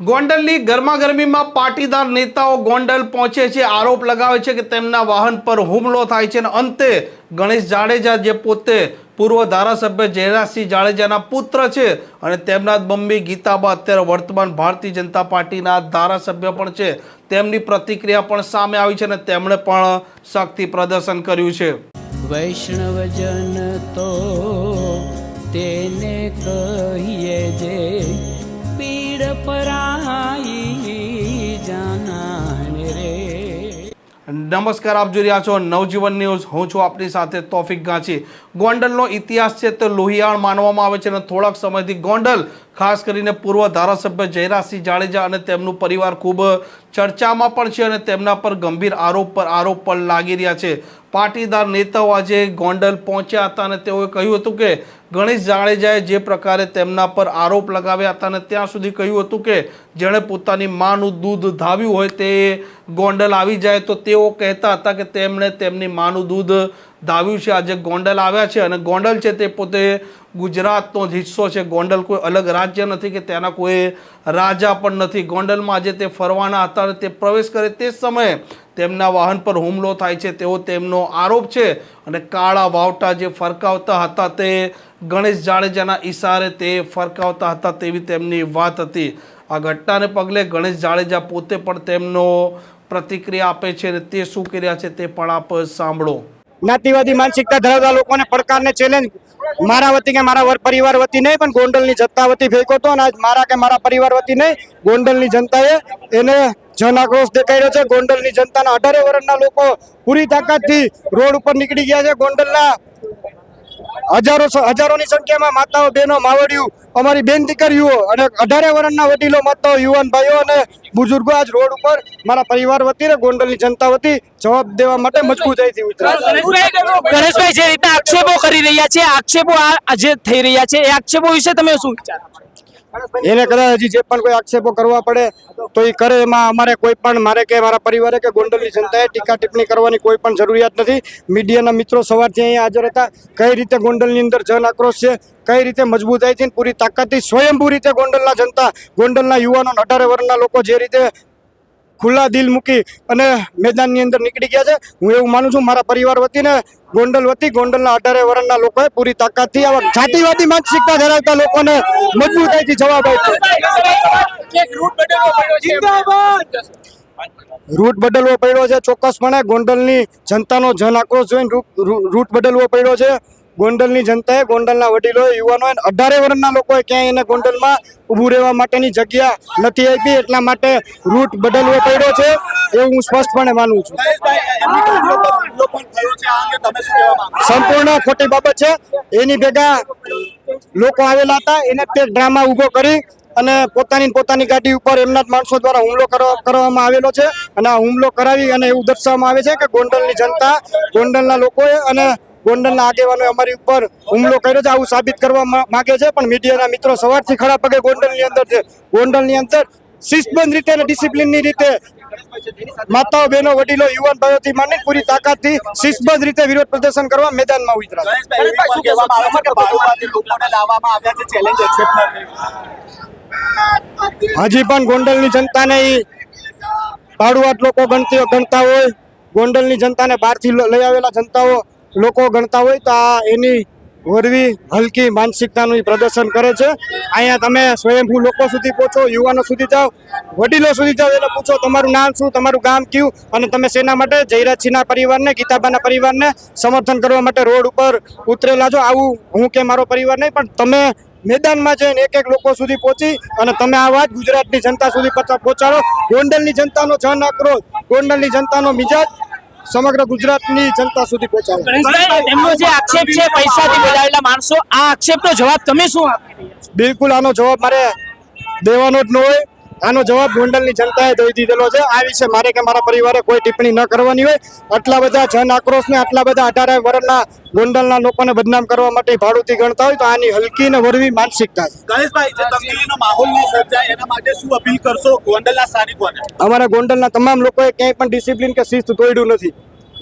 ગોંડલની ગરમાગરમીમાં પાટીદાર નેતાઓ ગોંડલ પહોંચે છે. આરોપ લગાવે છે કે તેમના વાહન પર હુમલો થાય છે અને અંતે ગણેશ જાડેજા જે પોતે પૂર્વ ધારાસભ્ય જયરાજસિંહ જાડેજાના પુત્ર છે અને તેમના જ મમ્મી ગીતાબા અત્યારે વર્તમાન ભારતીય જનતા પાર્ટીના ધારાસભ્ય પણ છે. તેમની પ્રતિક્રિયા પણ સામે આવી છે અને તેમણે પણ શક્તિ પ્રદર્શન કર્યું છે. વૈષ્ણવજન તો તેને કહીએ જે પીડ નમસ્કાર, આપ જોઈ રહ્યા છો નવજીવન ન્યૂઝ. હું છું આપની સાથે તોફિક ગાંચી. ગોંડલનો ઇતિહાસ છે તે લોહિયાળ માનવામાં આવે છે અને થોડાક સમયથી ગોંડલ, ખાસ કરીને પૂર્વ ધારાસભ્ય જયરાજસિંહ જાડેજા અને તેમનું પરિવાર ખૂબ ચર્ચામાં પણ છે અને તેમના પર ગંભીર આરોપ પર આરોપ પણ લાગી રહ્યા છે. પાટીદાર નેતાઓ આજે ગોંડલ પહોંચ્યા હતા અને તેઓએ કહ્યું હતું કે, ગણેશ જાડેજાએ જે પ્રકારે તેમના પર આરોપ લગાવ્યા હતા અને ત્યાં સુધી કહ્યું હતું કે, જેણે પોતાની માનું દૂધ ધાવ્યું હોય તે ગોંડલ આવી જાય તો તેઓ કહેતા હતા કે તેમણે તેમની માનું દૂધ ધાવ્યું છે. આજે ગોંડલ આવ્યા છે અને ગોંડલ છે તે પોતે ગુજરાતનો જ હિસ્સો છે. ગોંડલ કોઈ અલગ રાજ્ય નથી કે તેના કોઈ રાજા પણ નથી. ગોંડલમાં આજે તે ફરવાના હતા અને તે પ્રવેશ કરે તે સમયે તેમના વાહન પર હુમલો થાય છે. તેવો તેમનો આરોપ છે અને કાળા વાવટા જે ફરકાવતા હતા તે ગણેશ જાડેજાના ઈશારે તે ફરકાવતા હતા તેવી તેમની વાત હતી. આ ઘટનાને પગલે ગણેશ જાડેજા પોતે પણ તેમનો પ્રતિક્રિયા આપે છે અને તે શું કર્યા છે તે પણ આપ સાંભળો. જ્ઞાતિવાદી માનસિકતા ધરાવતા લોકોને પડકારને ચેલેન્જ મારા વતી કે મારા વર- પરિવાર વતી નહીં, પણ ગોંડલની જનતા વતી ફેંકો હતો અને આજ મારા કે મારા પરિવાર વતી નહીં, ગોંડલની જનતાએ એને જન આક્રોશ રહ્યો છે. ગોંડલની જનતાના અઢારે વર્ષના લોકો પૂરી તાકાતથી રોડ ઉપર નીકળી ગયા છે. ગોંડલના હજારો હજારોની સંખ્યામાં માતાઓ, બહેનો માવડિયું અમારી બેન દીકરીઓ અને અઢારે વર્ષના વડીલો, માતાઓ, યુવાન ભાઈઓ અને બુઝુર્ગો આજ રોડ ઉપર મારા પરિવાર વતી ને ગોંડલની જનતા વતી જવાબ દેવા માટે મજબૂત થઈ ગણેશભાઈ ગણેશભાઈ, જે રીતે આક્ષેપો કરી રહ્યા છે, આક્ષેપો આજે થઈ રહ્યા છે, એ આક્ષેપો વિશે તમે શું વિચારો? એને કદાચ હજી જે પણ કોઈ આક્ષેપો કરવા પડે, તો એ કરે. એમાં અમારે કોઈ પણ, મારે કે મારા પરિવારે કે ગોંડલની જનતાએ ટીકા ટિપ્પણી કરવાની કોઈ પણ જરૂરિયાત નથી. મીડિયાના મિત્રો સવારથી અહીંયા હાજર હતા. કઈ રીતે ગોંડલની અંદર જન આક્રોશ છે? કઈ રીતે મજબૂતાઈથી પૂરી તાકાતથી સ્વયંભૂ રીતે ગોંડલના જનતા, ગોંડલના યુવાનો અઢારે વર્ષના લોકો જે રીતે ખુલ્લા દિલ મૂકી અને મેદાનની અંદર નીકળી ગયા છે. હું એવું માનું છું મારા પરિવાર વતીને ગોંડલ વતી ગોંડલના અઢારે વર્ષના લોકોએ પૂરી તાકાતથી આવા જાતિવાદી માનસિકતા ધરાવતા લોકોને મજબૂતાઈથી જવાબ આપ્યો. રૂટ બદલવો પડ્યો છે ચોક્કસપણે. ગોંડલની જનતાનો જન આક્રોશ જોઈને રૂટ બદલવો પડ્યો છે. ગોંડલની જનતાએ ગોંડલના વડીલોએ યુવાનોએ અઢારે વર્ષના લોકોએ ક્યાંય એને ગોંડલમાં ઊભું રહેવા માટેની જગ્યા નથી આપી. એટલા માટે રૂટ બદલવો પડ્યો છે એવું હું સ્પષ્ટપણે માનું છું. સંપૂર્ણ ખોટી બાબત છે. એની ભેગા લોકો આવેલા હતા. એને તે ડ્રામા ઊભો કરી અને પોતાની પોતાની ગાડી ઉપર એમના જ માણસો દ્વારા હુમલો કરવા- કરવામાં આવેલો છે. અને આ હુમલો કરાવી અને એવું દર્શાવવામાં આવે છે કે ગોંડલની જનતા ગોંડલના લોકોએ અને ગોંડલના આગેવાનોએ અમારી ઉપર હુમલો કર્યો છે આવું સાબિત કરવા માંગે છે પણ મીડિયાના મિત્રો સવારથી ખડા પગે ગોંડલની અંદર છે. ગોંડલની અંદર શિસ્તબંધ રીતે અને ડિસિપ્લિનની રીતે માતાઓ બહેનો વડીલો યુવાન ભાઈઓથી માંડી પૂરી તાકાતથી શિસ્તબદ્ધ રીતે વિરોધ પ્રદર્શન કરવા મેદાનમાં ઉતરા હજી પણ ગોંડલની જનતાને ભાડુઆટ ભાડુઆત લોકો ગણતી ગણતા હોય. ગોંડલની જનતાને બહારથી લઈ આવેલા જનતાઓ લોકો ગણતા હોય તો આ એની વરવી હલકી માનસિકતાનું પ્રદર્શન કરે છે. અહીંયા તમે સ્વયંભૂ લોકો સુધી પહોંચો, યુવાનો સુધી જાઓ, વડીલો સુધી જાઓ, એટલે પૂછો તમારું નામ શું, તમારું ગામ કયું, અને તમે શેના માટે, જયરાજસિંહના પરિવારને, ગીતાબાના પરિવારને સમર્થન કરવા માટે રોડ ઉપર ઉતરેલા છો. આવું હું કે મારો પરિવાર નહીં, પણ તમે મેદાનમાં જઈને એક એક લોકો સુધી પહોંચી અને તમે આ વાત ગુજરાતની જનતા સુધી પહોંચાડો. ગોંડલની જનતાનો જન આક્રોશ, ગોંડલની જનતાનો મિજાજ સમગ્ર ગુજરાતની જનતા સુધી પહોંચાડે. એમનો જે આક્ષેપ છે પૈસાથી બોલાવેલા માણસો આ આક્ષેપનો જવાબ તમે શું બિલકુલ આનો જવાબ મારે દેવાનો જ ન હોય. આનો જવાબ ગોંડલની જનતાએ દઈ દીધેલો છે. આ વિશે મારે કે મારા પરિવારે કોઈ ટિપ્પણી ન કરવાની હોય. આટલા બધા જન આક્રોશને આટલા બધા અઢારે વર્ષના ગોંડલના લોકોને બદનામ કરવા માટે ભાડુતી ગણતા હોય તો આની હલકી ને વરવી માનસિકતા છે. ગણેશભાઈ જે માહોલ સર્જાય એના માટે શું અપીલ કરશો ગોંડલના સ્થાનિકોને અમારા ગોંડલના તમામ લોકોએ ક્યાંય પણ ડિસિપ્લિન કે શિસ્ત તોડ્યું નથી.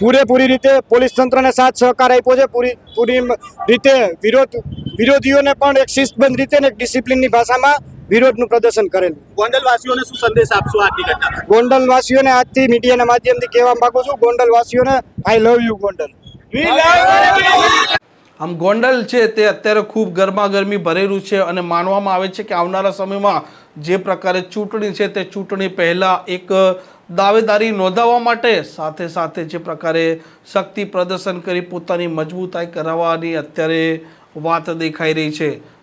પૂરેપૂરી રીતે પોલીસ તંત્રને સાથ સહકાર આપ્યો છે. પૂરી પૂરી રીતે વિરોધ વિરોધીઓને પણ એક શિસ્તબંધ રીતે ને એક ડિસિપ્લિનની ભાષામાં વિરોધનું પ્રદર્શન કરેલું. ગોંડલવાસીઓને શું સંદેશ આપશો આજની ઘટના ગોંડલવાસીઓને આજથી મીડિયાના માધ્યમથી કહેવા માંગુ છું ગોંડલવાસીઓને આઈ લવ યુ ગોંડલ. આમ ગોંડલ છે તે અત્યારે ખૂબ ગરમાગરમી ભરેલું છે અને માનવામાં આવે છે કે આવનારા સમયમાં જે પ્રકારે ચૂંટણી છે તે ચૂંટણી પહેલાં એક દાવેદારી નોંધાવવા માટે સાથે સાથે જે પ્રકારે શક્તિ પ્રદર્શન કરી પોતાની મજબૂતાઈ કરાવવાની અત્યારે વાત દેખાઈ રહી છે.